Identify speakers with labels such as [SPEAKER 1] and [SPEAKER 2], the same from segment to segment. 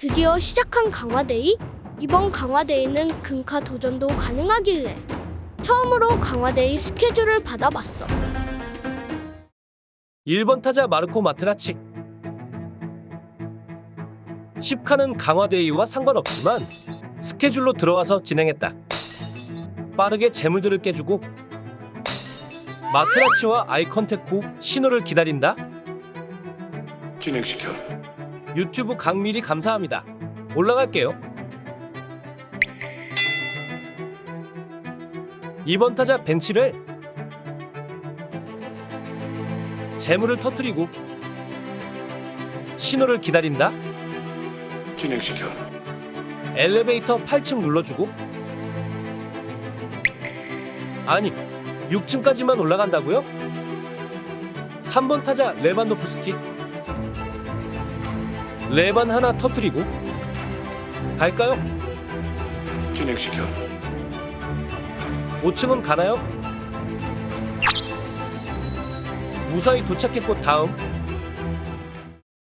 [SPEAKER 1] 드디어 시작한 강화데이? 이번 강화데이는 금카 도전도 가능하길래 처음으로 강화데이 스케줄을 받아봤어.
[SPEAKER 2] 1번 타자 마르코 마트라치 10칸은 강화데이와 상관없지만 스케줄로 들어와서 진행했다. 빠르게 재물들을 깨주고 마트라치와 아이 컨택 후 신호를 기다린다.
[SPEAKER 3] 진행시켜.
[SPEAKER 2] 유튜브 강미리 감사합니다. 올라갈게요. 2번 타자 벤치를 재물을 터뜨리고 신호를 기다린다.
[SPEAKER 3] 진행시켜.
[SPEAKER 2] 엘리베이터 8층 눌러주고 아니 6층까지만 올라간다고요? 3번 타자 레반도프스키 레반 하나 터뜨리고 갈까요?
[SPEAKER 3] 진행시켜.
[SPEAKER 2] 5층은 가나요? 무사히 도착했고 다음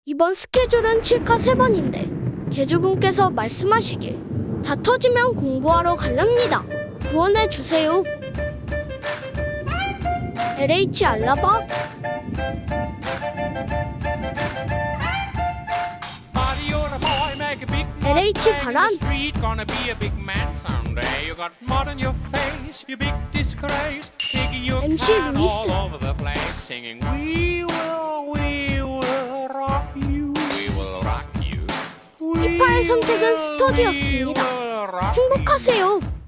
[SPEAKER 1] 이번 스케줄은 7카 3번인데 개주분께서 말씀하시길 다 터지면 공부하러 갈랍니다. 구원해 주세요. LH 알라바
[SPEAKER 4] will rock you. We
[SPEAKER 1] 이파의 선택은 스터디였습니다. 행복하세요.